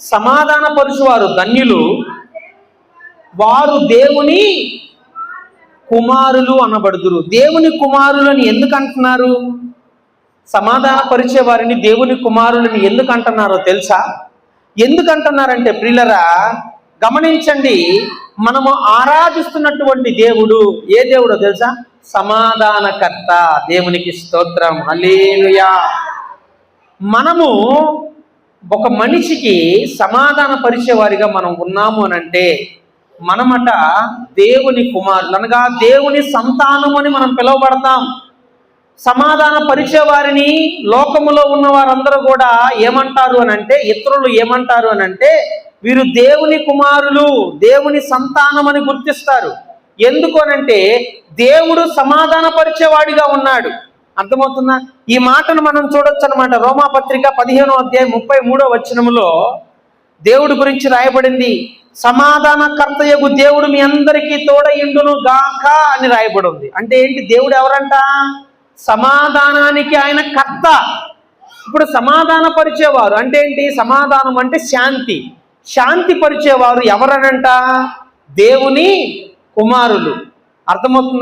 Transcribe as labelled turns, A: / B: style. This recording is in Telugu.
A: సమాధానపరుచువారు ధన్యులు. వారు దేవుని కుమారులు అనబడుదురు. దేవుని కుమారులని ఎందుకు అంటున్నారు? సమాధానపరిచే వారిని దేవుని కుమారులని ఎందుకు అంటున్నారో తెలుసా? ఎందుకు అంటున్నారంటే ప్రియులరా గమనించండి మనము ఆరాధిస్తున్నటువంటి దేవుడు ఏ దేవుడో తెలుసా? సమాధానకర్త దేవునికి స్తోత్రం. అలీలుయా మనము ఒక మనిషికి సమాధాన పరిచేవారిగా మనం ఉన్నాము అని అంటే మనమట దేవుని కుమారులు అనగా దేవుని సంతానం అని మనం పిలువబడతాం. సమాధాన పరిచే వారిని లోకములో ఉన్న వారందరూ కూడా ఏమంటారు అని అంటే ఇతరులు ఏమంటారు అని అంటే వీరు దేవుని కుమారులు దేవుని సంతానం అని గుర్తిస్తారు. ఎందుకు అనంటే దేవుడు సమాధాన పరిచేవాడిగా ఉన్నాడు. అర్థమవుతుందా? ఈ మాటను మనం చూడొచ్చు అనమాట రోమాపత్రిక పదిహేనో అధ్యాయం ముప్పై మూడో వచనములో దేవుడి గురించి రాయబడింది. సమాధానకర్తయగు దేవుడు మీ అందరికీ తోడయిండును గాక అని రాయబడి ఉంది అంటే ఏంటి? దేవుడు ఎవరంట? సమాధానానికి ఆయన కర్త. ఇప్పుడు సమాధాన పరిచేవారు అంటే ఏంటి? సమాధానం అంటే శాంతి. శాంతి పరిచేవారు ఎవరనంట? దేవుని కుమారులు. అర్థమవుతుంది?